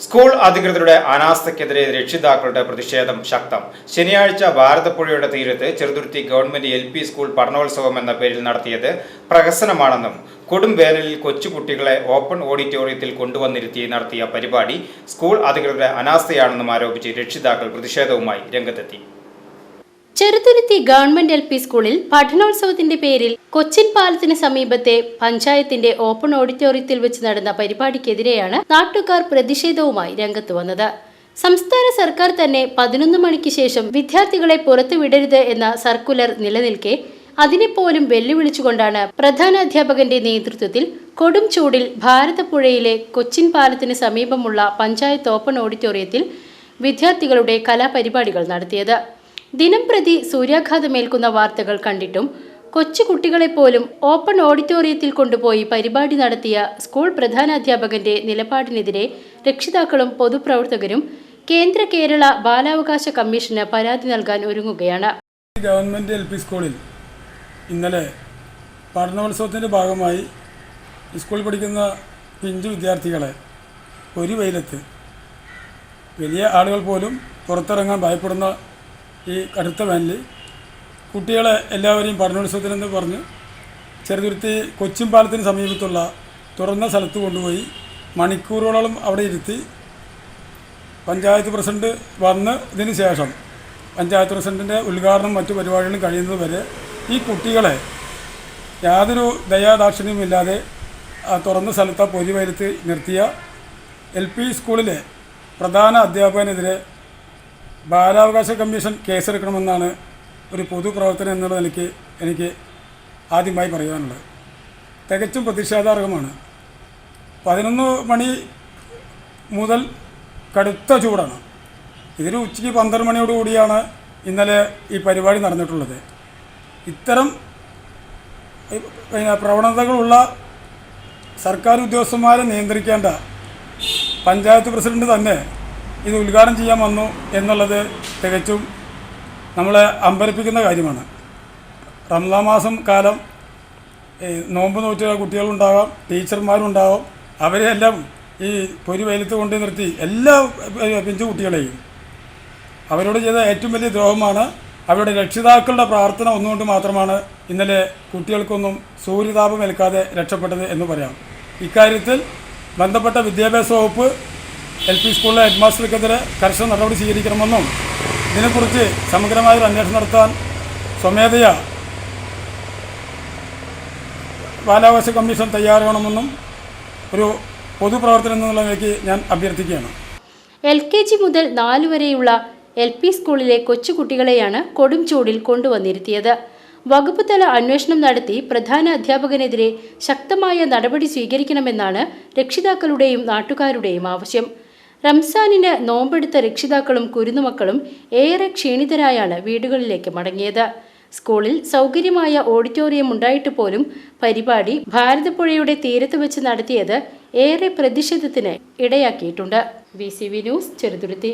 School അധികൃതരുടെ അനാസ്ഥയ്ക്കെതിരെ രക്ഷിതാക്കളുടെ പ്രതിഷേധം ശക്തം. ശനിയാഴ്ച ഭാരതപ്പുഴയുടെ തീരത്ത് Cheruthuruthy government L P school പഠനോത്സവം എന്ന പേരിൽ നടത്തിയത് പ്രഹസനമാണെന്നും കൊടും വേനലിൽ കൊച്ചുകുട്ടികളെ ഓപ്പൺ ഓഡിറ്റോറിയത്തിൽ കൊണ്ടുവന്നിരുത്തി നടത്തിയ പരിപാടി സ്കൂൾ അധികൃതരുടെ അനാസ്ഥയാണെന്നും ആരോപിച്ച് രക്ഷിതാക്കൾ പ്രതിഷേധവുമായി രംഗത്തെത്തി. ചെറുതുരുത്തി ഗവൺമെന്റ് എൽ പി സ്കൂളിൽ പഠനോത്സവത്തിന്റെ പേരിൽ കൊച്ചിൻ പാലത്തിന് സമീപത്തെ പഞ്ചായത്തിന്റെ ഓപ്പൺ ഓഡിറ്റോറിയത്തിൽ വെച്ച് നടന്ന പരിപാടിക്കെതിരെയാണ് നാട്ടുകാർ പ്രതിഷേധവുമായി രംഗത്ത് വന്നത്. സംസ്ഥാന സർക്കാർ തന്നെ പതിനൊന്ന് മണിക്ക് ശേഷം വിദ്യാർത്ഥികളെ പുറത്തുവിടരുത് എന്ന സർക്കുലർ നിലനിൽക്കെ അതിനെപ്പോലും വെല്ലുവിളിച്ചുകൊണ്ടാണ് പ്രധാനാധ്യാപകന്റെ നേതൃത്വത്തിൽ കൊടും ചൂടിൽ ഭാരതപ്പുഴയിലെ കൊച്ചിൻ പാലത്തിന് സമീപമുള്ള പഞ്ചായത്ത് ഓപ്പൺ ഓഡിറ്റോറിയത്തിൽ വിദ്യാർത്ഥികളുടെ കലാപരിപാടികൾ നടത്തിയത്. ദിനംപ്രതി സൂര്യാഘാതമേൽക്കുന്ന വാർത്തകൾ കണ്ടിട്ടും കൊച്ചുകുട്ടികളെപ്പോലും ഓപ്പൺ ഓഡിറ്റോറിയത്തിൽ കൊണ്ടുപോയി പരിപാടി നടത്തിയ സ്കൂൾ പ്രധാനാധ്യാപകന്റെ നിലപാടിനെതിരെ രക്ഷിതാക്കളും പൊതുപ്രവർത്തകരും കേന്ദ്ര കേരള ബാലാവകാശ കമ്മീഷന് പരാതി നൽകാൻ ഒരുങ്ങുകയാണ്. ഗവൺമെന്റ് എൽ പി സ്കൂളിൽ ഇന്നലെ പഠനോത്സവത്തിന്റെ ഭാഗമായി സ്കൂളിൽ പഠിക്കുന്ന പിഞ്ചു വിദ്യാർത്ഥികളെ ഒരു വെയിലത്ത് വലിയ ആളുകൾ പോലും പുറത്തിറങ്ങാൻ ഭയപ്പെടുന്ന ഈ കടുത്ത വേനലിൽ കുട്ടികളെ എല്ലാവരെയും പഠനോത്സവത്തിനെന്ന് പറഞ്ഞ് ചെറുതുരുത്തി കൊച്ചിൻ പാലത്തിന് സമീപത്തുള്ള തുറന്ന സ്ഥലത്ത് കൊണ്ടുപോയി മണിക്കൂറുകളോളം അവിടെ ഇരുത്തി പഞ്ചായത്ത് പ്രസിഡന്റ് വന്ന് ഇതിന് ശേഷം പഞ്ചായത്ത് പ്രസിഡന്റിന്റെ ഉദ്ഘാടനം മറ്റു പരിപാടികളും കഴിയുന്നത് വരെ ഈ കുട്ടികളെ യാതൊരു ദയാദാക്ഷിണ്യമില്ലാതെ തുറന്ന സ്ഥലത്ത് പൊരി വരുത്തി നിർത്തിയ എൽ പി സ്കൂളിലെ പ്രധാന അധ്യാപകനെതിരെ ബാലാവകാശ കമ്മീഷൻ കേസെടുക്കണമെന്നാണ് ഒരു പൊതു പൊതുപ്രവർത്തനം എന്നുള്ള നിലയ്ക്ക് എനിക്ക് ആദ്യമായി പറയാനുള്ളത്. തികച്ചും പ്രതിഷേധാർഹമാണ് പതിനൊന്ന് മണി മുതൽ കടുത്ത ചൂടാണ്. ഇതൊരു ഉച്ചയ്ക്ക് പന്ത്രണ്ട് മണിയോടുകൂടിയാണ് ഇന്നലെ ഈ പരിപാടി നടന്നിട്ടുള്ളത്. ഇത്തരം പിന്നെ പ്രവണതകളുള്ള സർക്കാർ ഉദ്യോഗസ്ഥന്മാരെ നിയന്ത്രിക്കേണ്ട പഞ്ചായത്ത് പ്രസിഡന്റ് തന്നെ ഇത് ഉദ്ഘാടനം ചെയ്യാൻ വന്നു എന്നുള്ളത് തികച്ചും നമ്മളെ അമ്പരപ്പിക്കുന്ന കാര്യമാണ്. റംസാൻ മാസം കാലം നോമ്പ് നോറ്റ കുട്ടികളുണ്ടാകാം ടീച്ചർമാരുണ്ടാകാം അവരെയെല്ലാം ഈ പൊരി വെയിലത്ത് കൊണ്ട് നിർത്തി എല്ലാ പിഞ്ചു കുട്ടികളെയും. അവരോട് ചെയ്ത ഏറ്റവും വലിയ ദ്രോഹമാണ് അവരുടെ രക്ഷിതാക്കളുടെ പ്രാർത്ഥന ഒന്നുകൊണ്ട് മാത്രമാണ് ഇന്നലെ കുട്ടികൾക്കൊന്നും സൂര്യതാപം ഏൽക്കാതെ രക്ഷപ്പെട്ടത് എന്ന് പറയാം. ഇക്കാര്യത്തിൽ ബന്ധപ്പെട്ട വിദ്യാഭ്യാസ വകുപ്പ് എൽ പി സ്കൂളിലെ ഹെഡ് മാസ്റ്റർക്കെതിരെ കർശന നടപടി സ്വീകരിക്കണമെന്നും ഇതിനെക്കുറിച്ച് സമഗ്രമായ ഒരു അന്വേഷണം നടത്താൻ സ്വമേധയാ ബാലാവകാശ കമ്മീഷൻ തയ്യാറാകണമെന്നും ഒരു പൊതുപ്രവർത്തനം എന്നുള്ള നിലയ്ക്ക് ഞാൻ അഭ്യർത്ഥിക്കുകയാണ്. എൽ കെ ജി മുതൽ നാലു വരെയുള്ള എൽ പി സ്കൂളിലെ കൊച്ചുകുട്ടികളെയാണ് കൊടും ചൂടിൽ കൊണ്ടുവന്നിരുത്തിയത്. വകുപ്പ് തല അന്വേഷണം നടത്തി പ്രധാന അധ്യാപകനെതിരെ ശക്തമായ നടപടി സ്വീകരിക്കണമെന്നാണ് രക്ഷിതാക്കളുടെയും നാട്ടുകാരുടെയും ആവശ്യം. റംസാനിന് നോമ്പെടുത്ത രക്ഷിതാക്കളും കുരുന്നുമക്കളും ഏറെ ക്ഷീണിതരായാണ് വീടുകളിലേക്ക് മടങ്ങിയത്. സ്കൂളിൽ സൗകര്യമായ ഓഡിറ്റോറിയം ഉണ്ടായിട്ട് പോലും പരിപാടി ഭാരതപ്പുഴയുടെ തീരത്ത് വെച്ച് നടത്തിയത് ഏറെ പ്രതിഷേധത്തിന് ഇടയാക്കിയിട്ടുണ്ട്. V news Cheruthuruthy.